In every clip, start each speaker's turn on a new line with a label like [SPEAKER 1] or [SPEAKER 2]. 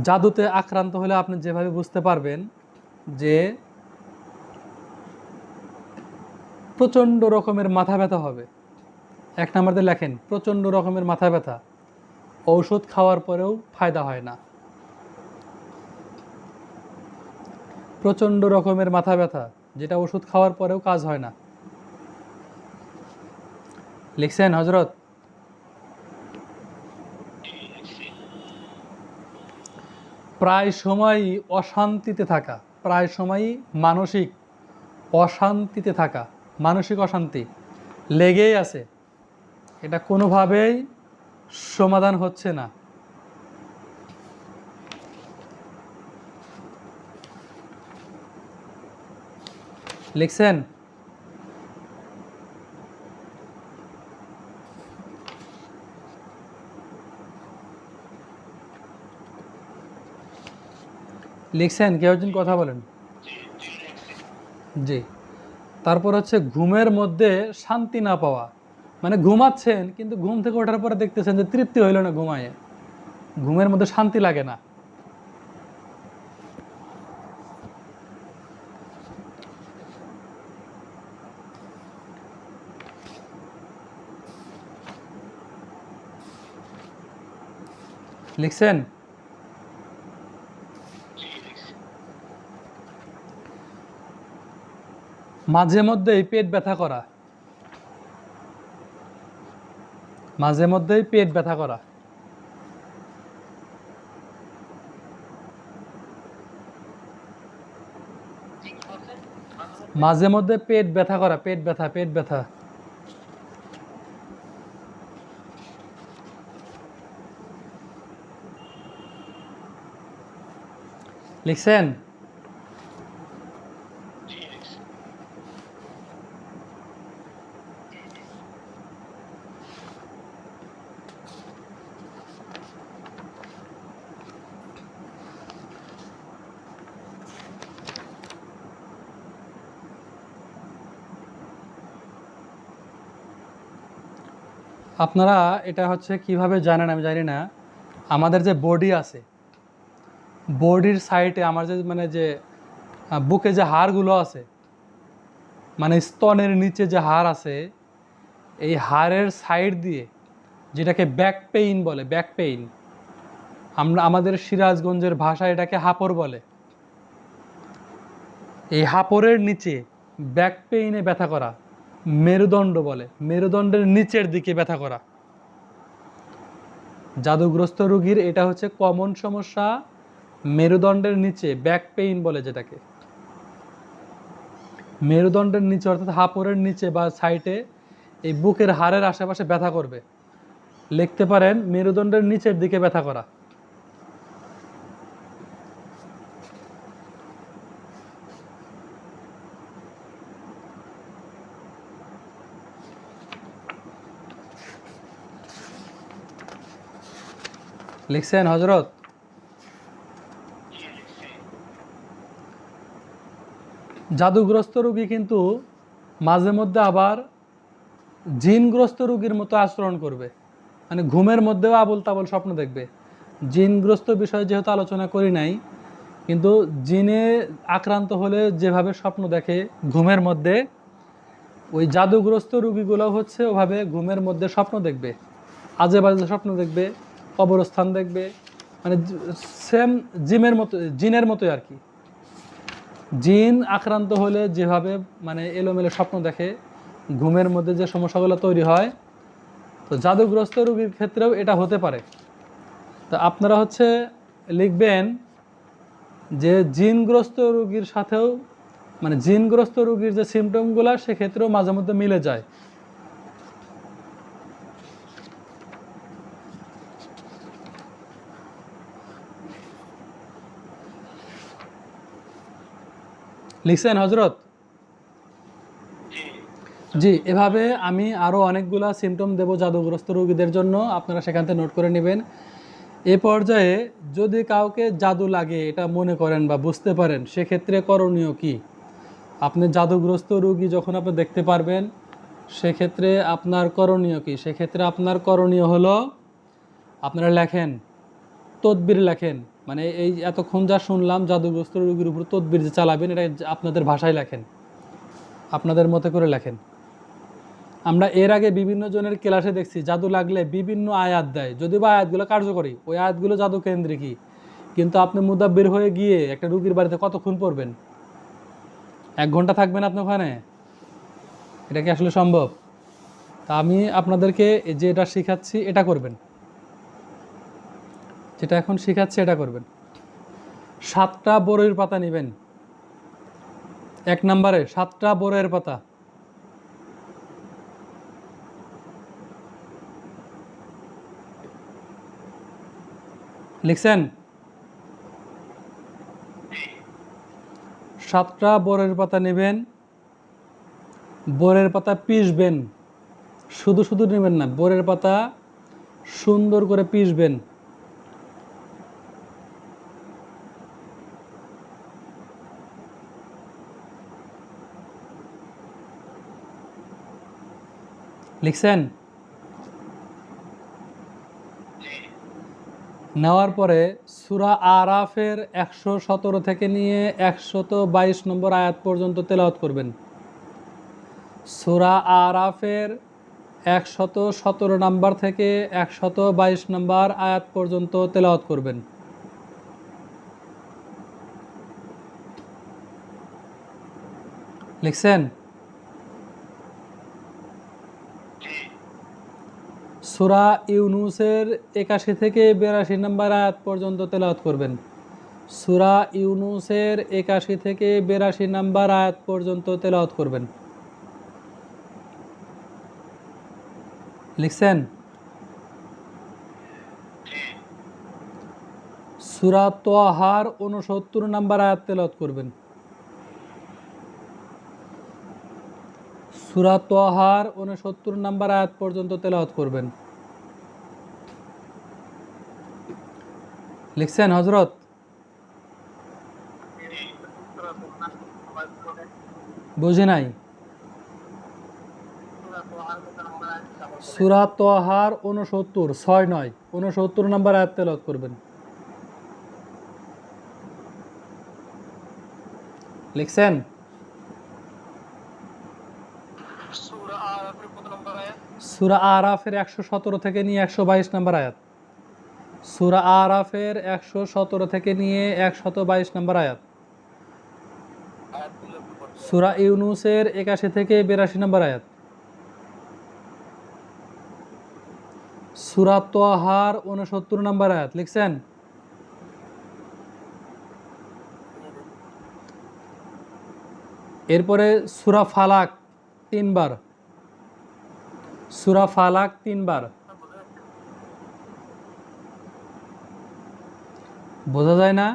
[SPEAKER 1] জাদুতে আক্রান্ত হলে আপনি যেভাবে বুঝতে পারবেন যে প্রচণ্ড রকমের মাথা ব্যথা হবে। এক নম্বরতে লেখেন, প্রচণ্ড রকমের মাথা ব্যথা। ঔষধ খাওয়ার পরেও ফায়দা হয় না। প্রচণ্ড রকমের মাথা ব্যথা, যেটা ওষুধ খাওয়ার পরেও কাজ হয় না। লিখছেন হজরত প্রায় সময়ই অশান্তিতে থাকা, প্রায় সময়ই মানসিক অশান্তিতে থাকা, মানসিক অশান্তি লেগেই আছে। এটা কোনোভাবেই সমাধান হচ্ছে না। লিখছেন লিখছেন কেউ একজন কথা বলেন? জি। তারপর হচ্ছে ঘুমের মধ্যে শান্তি না পাওয়া। মানে ঘুমাচ্ছেন, কিন্তু ঘুম থেকে ওঠার পরে দেখতেছেন যে তৃপ্তি হইল না ঘুমায়। ঘুমের মধ্যে শান্তি লাগে না। লিখছেন মাঝে মধ্যেই পেট ব্যথা করা। মাঝে মধ্যেই পেট ব্যথা করা। মাঝে মধ্যে পেট ব্যথা করা, পেট ব্যথা পেট ব্যথা। লিখছেন? আপনারা এটা হচ্ছে কীভাবে জানেন আমি জানি না। আমাদের যে বডি আছে, বডির সাইডে আমার যে মানে যে বুকে যে হাড়গুলো আছে মানে স্তনের নিচে যে হাড় আছে, এই হাড়ের সাইড দিয়ে যেটাকে ব্যাক পেইন বলে ব্যাক পেইন আমরা আমাদের সিরাজগঞ্জের ভাষায় এটাকে হাপড় বলে। এই হাপড়ের নিচে ব্যাক পেইনে ব্যথা করা মেরুদণ্ড বলে। মেরুদণ্ডের নিচের দিকে ব্যথা করা। জাদুগ্রস্ত রোগীর এটা হচ্ছে কমন সমস্যা, মেরুদণ্ডের নিচে ব্যাক পেইন বলে যেটাকে। মেরুদণ্ডের নিচে অর্থাৎ হাঁপড়ের নিচে বা সাইডে এই বুকের হাড়ের আশেপাশে ব্যথা করবে। লিখতে পারেন, মেরুদণ্ডের নিচের দিকে ব্যথা করা। লিখছেন হজরত জাদুগ্রস্ত রুগী কিন্তু মাঝে মধ্যে আবার জিনগ্রস্ত রুগীর মতো আচরণ করবে। মানে ঘুমের মধ্যেও আবল তাবল স্বপ্ন দেখবে। জিনগ্রস্ত বিষয়ে যেহেতু আলোচনা করি নাই, কিন্তু জিনে আক্রান্ত হলে যেভাবে স্বপ্ন দেখে ঘুমের মধ্যে, ওই জাদুগ্রস্ত রুগীগুলো হচ্ছে ওভাবে ঘুমের মধ্যে স্বপ্ন দেখবে। আজে বাজে স্বপ্ন দেখবে। কবরস্থান দেখবে। মানে সেম জিমের মতো, জিনের মতোই আর কি। জিন আক্রান্ত হলে যেভাবে মানে এলোমেলো স্বপ্ন দেখে, ঘুমের মধ্যে যে সমস্যাগুলো তৈরি হয়, তো জাদুগ্রস্ত রোগীর ক্ষেত্রেও এটা হতে পারে। তো আপনারা হচ্ছে লিখবেন যে জিনগ্রস্ত রোগীর সাথেও মানে জিনগ্রস্ত রোগীর যে সিমটমগুলো সেক্ষেত্রেও মাঝে মধ্যে মিলে যায়। লিখছেন হজরত? জি, এভাবে আমি আরও অনেকগুলা সিমটম দেব জাদুগ্রস্ত রোগীদের জন্য। আপনারা সেখান থেকে নোট করে নেবেন। এ পর্যায়ে যদি কাউকে জাদু লাগে, এটা মনে করেন বা বুঝতে পারেন, সেক্ষেত্রে করণীয় কি? আপনি জাদুগ্রস্ত রোগী যখন আপনি দেখতে পারবেন, সেক্ষেত্রে আপনার করণীয় কি? সেক্ষেত্রে আপনার করণীয় হলো, আপনারা লেখেন, তদবির লেখেন মানে এই এতক্ষণ যা শুনলাম জাদুগ্রস্ত রোগীর উপর তদবির যে চালাবেন, এটা আপনাদের ভাষায় লেখেন। আপনাদের মতে করে লেখেন। আমরা এর আগে বিভিন্ন জনের ক্লাসে দেখছি, জাদু লাগলে বিভিন্ন আয়াত দেয়। যদি বা আয়াতগুলো কার্যকরী, ওই আয়াতগুলো জাদু কেন্দ্রিকই কিন্তু আপনি মুদাব্বির হয়ে গিয়ে একটা রুগীর বাড়িতে কতক্ষণ পড়বেন? এক ঘণ্টা থাকবেন আপনি ওখানে? এটা কি আসলে সম্ভব? তা আমি আপনাদেরকে যে এটা শেখাচ্ছি, এটা করবেন। যেটা এখন শেখাচ্ছি, এটা করবেন। সাতটা বড়ের পাতা নেবেন। এক নম্বরে সাতটা বড়ের পাতা। লিখছেন? সাতটা বরের পাতা নেবেন বরের পাতা পিষবেন। শুধু শুধু নেবেন না বরের পাতা সুন্দর করে পিষবেন। লিখছেন? নেওয়ার পরে সুরা আরাফের একশো সতেরো থেকে নিয়ে একশত বাইশ নম্বর আয়াত পর্যন্ত তেলাওয়াত করবেন। সুরা আরাফের একশত সতেরো নাম্বার থেকে একশত বাইশ নম্বর আয়াত পর্যন্ত তেলাওয়াত করবেন। লিখছেন? সুরা ইউনুসের একাশি থেকে বিরাশি নম্বর আয়াত পর্যন্ত তেলাওয়াত করবেন। সুরা ইউনুসের একাশি থেকে বিরাশি নম্বর আয়াত পর্যন্ত তেলাওয়াত করবেন। লিখছেন? সুরা তোহার উনসত্তর নম্বর আয়াত তেলাওয়াত করবেন। সুরা তোহার উনসত্তর নম্বর আয়াত পর্যন্ত তেলাওয়াত করবেন। লিখছেন হজরত? বুঝি নাই। সুরা তোহার উনসত্তর ছয় নয় উনসত্তর নম্বর আয়াত তেলাওয়াত করবেন। লিখছেন? সুরা আরাফের একশো সতেরো থেকে নিয়ে একশো বাইশ নম্বর আয়াত। সুরা আরাফের একশো সতেরো থেকে নিয়ে একশত বাইশ নম্বর আয়াত। সুরা ইউনুসের একাশি থেকে বিরাশি নম্বর আয়াত। সুরা তোহার উনসত্তর নম্বর আয়াত, লিখছেন? এরপরে সুরা ফালাক তিনবার। সুরা ফালাক তিনবার। বোঝা যায় না?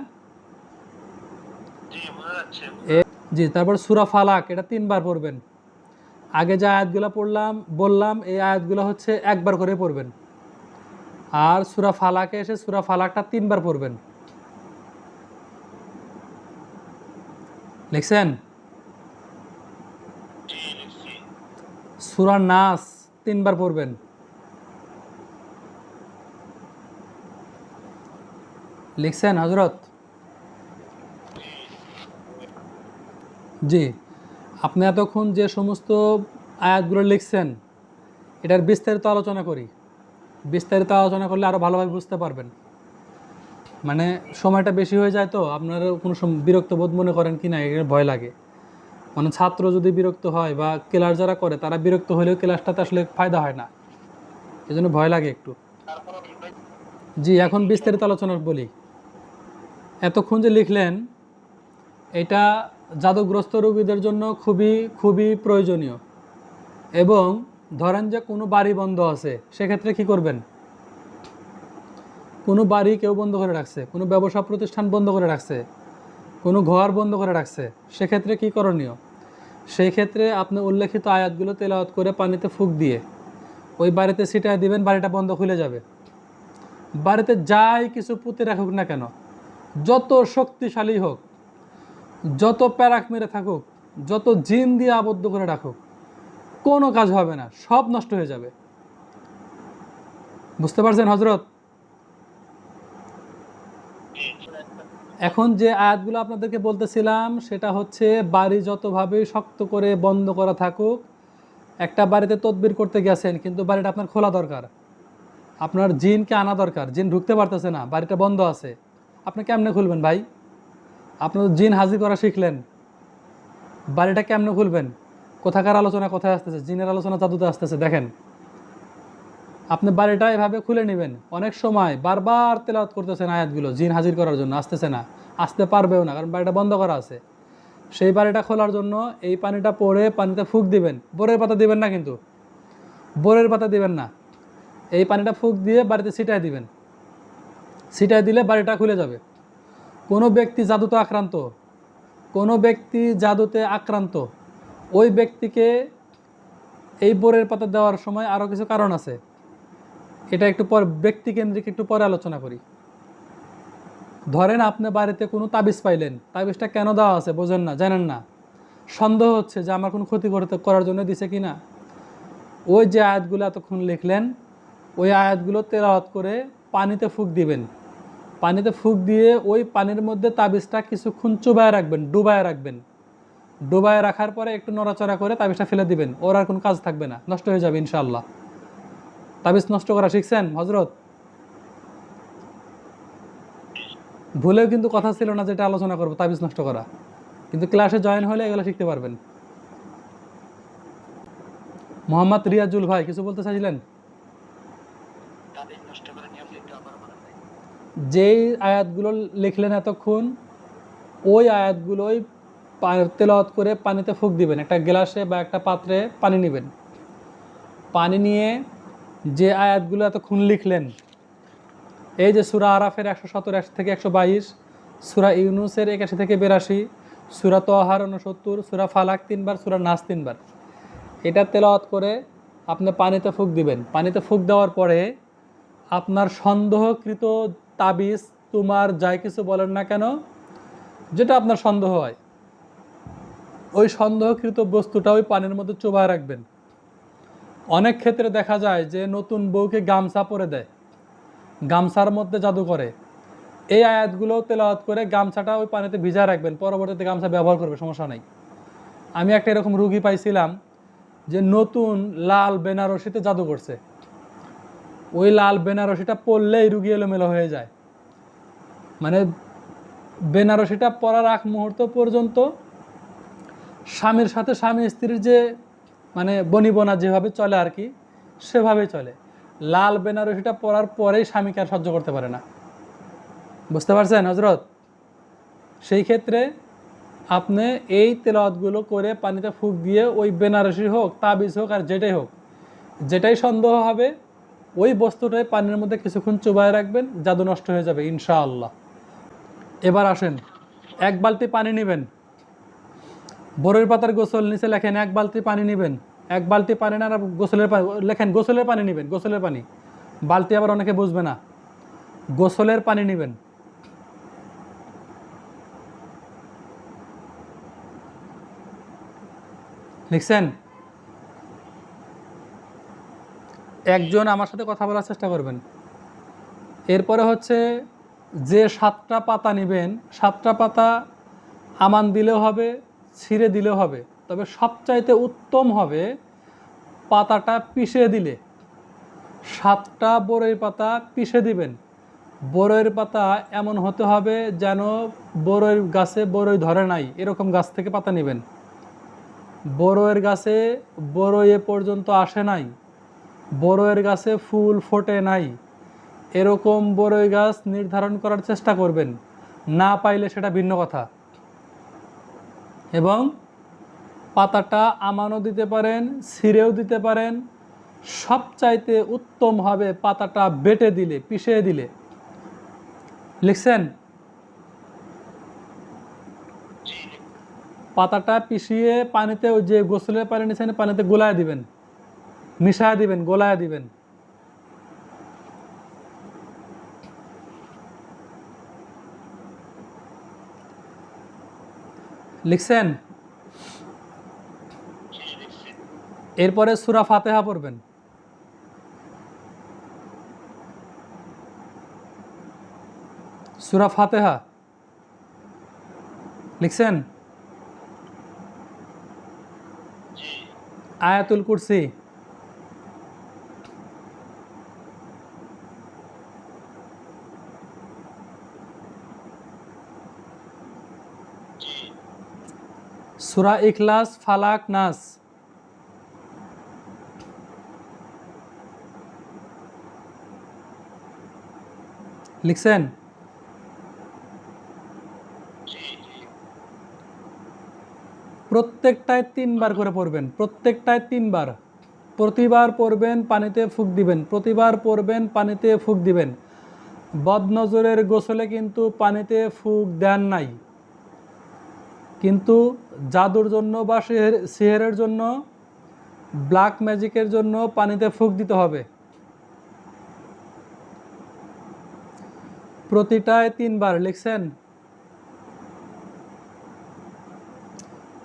[SPEAKER 1] জি তারপর সুরা ফালাক এটা তিনবার পড়বেন। আগে যে আয়াতগুলো পড়লাম বললাম এই আয়াতগুলো হচ্ছে একবার করে পড়বেন। আর সুরা ফালাকে এসে সুরা ফালাকটা তিনবার পড়বেন। লিখছেন? সুরা নাস তিনবার পড়বেন। লিখছেন হজরত জি, আপনি এতক্ষণ যে সমস্ত আয়াতগুলো লিখছেন, এটার বিস্তারিত আলোচনা করি। বিস্তারিত আলোচনা করলে আরও ভালোভাবে বুঝতে পারবেন। মানে সময়টা বেশি হয়ে যায় তো, আপনারা কোনো বিরক্ত বোধ মনে করেন কি না, এর ভয় লাগে। মানে ছাত্র যদি বিরক্ত হয় বা ক্লাস যারা করে, তারা বিরক্ত হলেও ক্লাসটাতে আসলে ফায়দা হয় না। এই জন্য ভয় লাগে একটু। জি, এখন বিস্তারিত আলোচনা বলি। এতক্ষণ যে লিখলেন, এটা জাদুগ্রস্ত রোগীদের জন্য খুবই খুবই প্রয়োজনীয়। এবং ধরেন যে কোনো বাড়ি বন্ধ আছে, সেক্ষেত্রে কি করবেন? কোনো বাড়ি কেউ বন্ধ করে রাখছে, কোনো ব্যবসা প্রতিষ্ঠান বন্ধ করে রাখছে, কোনো ঘর বন্ধ করে রাখছে, সেক্ষেত্রে কি করণীয়? সেই ক্ষেত্রে আপনি উল্লেখিত আয়াতগুলো তেলাওয়াত করে পানিতে ফুক দিয়ে ওই বাড়িতে ছিটায় দিবেন, বাড়িটা বন্ধ খুলে যাবে। বাড়িতে যাই কিছু পুঁতে রাখুক না কেন যত শক্তিশালী হোক, যত প্যারাক মেরে থাকুক, যত জিন দিয়ে আবদ্ধ করে রাখুক, কোনো কাজ হবে না, সব নষ্ট হয়ে যাবে। বুঝতে পারছেন হজরত এখন যে আয়াতগুলো আপনাদেরকে বলতেছিলাম, সেটা হচ্ছে বাড়ি যতভাবেই শক্ত করে বন্ধ করা থাকুক, একটা বাড়িতে তদবির করতে গেছেন, কিন্তু বাড়িটা আপনার খোলা দরকার। আপনার জিনকে আনা দরকার, জিন ঢুকতে পারতেছে না, বাড়িটা বন্ধ আছে। আপনি কেমনে খুলবেন ভাই? আপনার জিন হাজির করা শিখলেন। বাড়িটা কেমনে খুলবেন? কোথাকার আলোচনা কোথায় আসতেছে? জিনের আলোচনা জাদুতে আসতেছে, দেখেন। আপনি বাড়িটা এভাবে খুলে নেবেন। অনেক সময় বারবার তেলাওয়াত করতেছেন আয়াতগুলো, জিন হাজির করার জন্য, আসতেছে না, আসতে পারবেও না, কারণ বাড়িটা বন্ধ করা আছে। সেই বাড়িটা খোলার জন্য এই পানিটা পরে পানিতে ফুক দিবেন। বোরের পাতা দিবেন না কিন্তু। বোরের পাতা দিবেন না। এই পানিটা ফুক দিয়ে বাড়িতে ছিটায় দিবেন। ছিটায় দিলে বাড়িটা খুলে যাবে। কোনো ব্যক্তি জাদুতে আক্রান্ত, কোনো ব্যক্তি জাদুতে আক্রান্ত, ওই ব্যক্তিকে এই বোরের পাতা দেওয়ার সময় আরও কিছু কারণ আছে। এটা একটু পর ব্যক্তিকেন্দ্রিক একটু পরে আলোচনা করি। ধরেন আপনি বাড়িতে কোনো তাবিজ পাইলেন, তাবিজটা কেন দেওয়া আছে বোঝেন না, জানেন না। সন্দেহ হচ্ছে যে আমার কোনো ক্ষতি করতে, করার জন্য দিছে কি না ওই যে আয়াতগুলো এতক্ষণ লিখলেন, ওই আয়াতগুলো তেলাওয়াত করে পানিতে ফুক দিবেন। পানিতে ফুক দিয়ে ওই পানির মধ্যে তাবিজটা কিছুক্ষণ চুবায় রাখবেন, ডুবায় রাখবেন। ডুবায় রাখার পরে একটু নড়াচড়া করে তাবিজটা ফেলে দিবেন। ওর আর কোনো কাজ থাকবে না, নষ্ট হয়ে যাবে ইনশাল্লাহ তাবিজ নষ্ট করা শিখছেন হজরত ভুলেও কিন্তু কথা ছিল না যেটা আলোচনা করব, তাবিজ নষ্ট করা। কিন্তু ক্লাসে জয়েন হলে এগুলো শিখতে পারবেন। মোহাম্মদ রিয়াজুল ভাই, কিছু বলতে চাইছিলেন
[SPEAKER 2] তাদের নষ্ট করে নিয়ম লিখতে আবার বলেন ভাই
[SPEAKER 1] যেই আয়াতগুলো লিখলেন এতক্ষণ, ওই আয়াতগুলোই তেলাওয়াত করে পানিতে ফুক দিবেন। একটা গ্লাসে বা একটা পাত্রে পানি নেবেন। পানি নিয়ে যে আয়াতগুলো এতক্ষণ লিখলেন, এই যে সুরা আরাফের একশো সতেরো একশো থেকে একশো বাইশ, সুরা ইউনুসের একাশি থেকে বিরাশি, সুরা তোহার উনসত্তর সুরা ফালাক তিনবার, সুরা নাস তিনবার। এটা তেলাওয়াত করে আপনি পানিতে ফুক দিবেন। পানিতে ফুক দেওয়ার পরে আপনার সন্দেহকৃত তাবিজ, তোমার, যাই কিছু বলেন না কেন, যেটা আপনার সন্দেহ হয়। ওই সন্দেহকৃত বস্তুটা ওই পানির মধ্যে চোবায় রাখবেন। অনেক ক্ষেত্রে দেখা যায় যে নতুন বউকে গামছা পরে দেয়। গামছার মধ্যে জাদু করে। এই আয়াতগুলো তেলাওয়াত করে গামছাটা ওই পানিতে ভিজায় রাখবেন। পরবর্তীতে গামছা ব্যবহার করবে, সমস্যা নাই। আমি একটা এরকম রুগী পাইছিলাম যে নতুন লাল বেনারসিতে জাদু করছে। ওই লাল বেনারসিটা পরলেই রুগী এলোমেলো হয়ে যায়। মানে বেনারসিটা পরার আগ মুহূর্ত পর্যন্ত স্বামীর সাথে স্বামী স্ত্রীর যে মানে বনিবনা যেভাবে চলে আর কি সেভাবেই চলে। লাল বেনারসিটা পরার পরেই স্বামীকে আর সহ্য করতে পারে না। বুঝতে পারছেন হজরত সেই ক্ষেত্রে আপনি এই তেলাওয়াতগুলো করে পানিতে ফুক দিয়ে ওই বেনারসি হোক, তাবিজ হোক আর যেটাই হোক, যেটাই সন্দেহ হবে ওই বস্তুটাই পানির মধ্যে কিছুক্ষণ চুবায় রাখবেন, জাদু নষ্ট হয়ে যাবে, ইনশাআল্লাহ। এবার আসেন, এক বালতি পানি নেবেন। বরৈর পাতার গোসল নিচে লেখেন, এক বালতি পানি নেবেন। এক বালতি পানি না, আর গোসলের পানি লেখেন, গোসলের পানি নেবেন, গোসলের পানি। বালতি আবার অনেকে বুঝবে না। গোসলের পানি নেবেন। লিখছেন একজন আমার সাথে কথা বলার চেষ্টা করবেন। এরপরে হচ্ছে, যে সাতটা পাতা নেবেন, সাতটা পাতা আমান দিলেও হবে, ছিঁড়ে দিলেও হবে। তবে সবচাইতে উত্তম হবে পাতাটা পিষে দিলে। সাতটা বড়ইয়ের পাতা পিষে দিবেন। বড়ইয়ের পাতা এমন হতে হবে যেন বড়ইয়ের গাছে বড়ই ধরে নাই, এরকম গাছ থেকে পাতা নেবেন। বড়ইয়ের গাছে বড়ই এ পর্যন্ত আসে নাই। বড়ইয়ের গাছে ফুল ফোটে নাই। এরকম বড়ই গাছ নির্ধারণ করার চেষ্টা করবেন, না পাইলে সেটা ভিন্ন কথা। এবং পাতাটা আমানও দিতে পারেন, ছিঁড়েও দিতে পারেন, সবচাইতে উত্তম হবে পাতাটা বেটে দিলে পিষে দিলে। লিখছেন? পাতাটা পিষিয়ে পানিতে যে গোসলের পানি নিচ্ছেন পানিতে গোলায় দিবেন। মিশায় দিবেন গোলায় দিবেন। লিখছেন? এরপরে সুরা ফাতেহা পড়বেন। সুরা ফাতেহা। লিখছেন? আয়াতুল কুরসি। সুরা ইখলাস, ফালাক, নাস। লিখছেন? প্রত্যেকটায় তিনবার করে পড়বেন, প্রত্যেকটায় তিনবার। প্রতিবার পড়বেন, পানিতে ফুক দিবেন, প্রতিবার পড়বেন, পানিতে ফুক দিবেন। বদনজরের গোসলে কিন্তু পানিতে ফুক দেন নাই। কিন্তু জাদুর জন্য বা সিহের সিহেরের জন্য ব্ল্যাক ম্যাজিকের জন্য পানিতে ফুক দিতে হবে। প্রতিটায় তিনবার লিখছেন।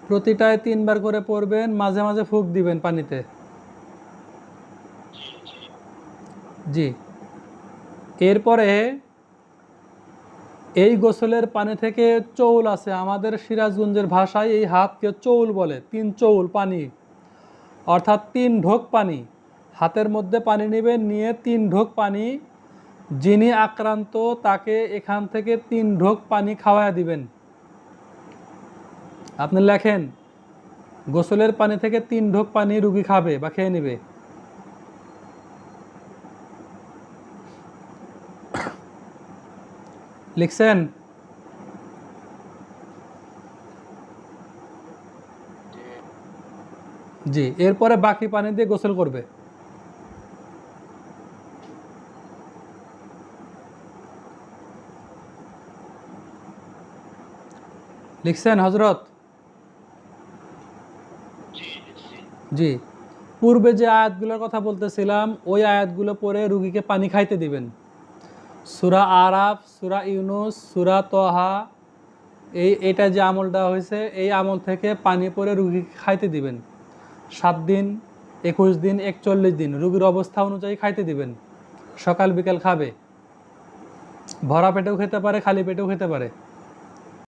[SPEAKER 1] প্রতিটায় তিনবার করে পড়বেন, মাঝে মাঝে ফুক দিবেন পানিতে।
[SPEAKER 2] জি।
[SPEAKER 1] এরপরে এই গোসলের পানি থেকে চৌল আছে। আমাদের সিরাজগঞ্জের ভাষায় এই হাতকে চৌল বলে, তিন চৌল পানি। অর্থাৎ তিন ঢোক পানি। হাতের মধ্যে পানি নেবেন, নিয়ে তিন ঢোক পানি। যিনি আক্রান্ত, তাকে এখান থেকে তিন ঢোক পানি খাওয়ায়া দিবেন। আপনি লেখেন, গোসলের পানি থেকে তিন ঢোক পানি রুগী খাবে বা খেয়ে নেবে। লিখছেন?
[SPEAKER 2] জি
[SPEAKER 1] এরপরে বাকি পানি দিয়ে গোসল করবে। লিখছেন হজরত
[SPEAKER 2] জি
[SPEAKER 1] পূর্বে যে আয়াতগুলোর কথা বলতেছিলাম ওই আয়াতগুলো পরে রুগীকে পানি খাইতে দিবেন। সুরা আরাফ, সুরা ইউনুস, সুরা তোহা, এই এটা যে আমলটা হয়েছে, এই আমল থেকে পানি পরে রুগী খাইতে দিবেন। সাত দিন, একুশ দিন, একচল্লিশ দিন, রুগীর অবস্থা অনুযায়ী খাইতে দিবেন। সকাল বিকাল খাবে। ভরা পেটেও খেতে পারে, খালি পেটেও খেতে পারে।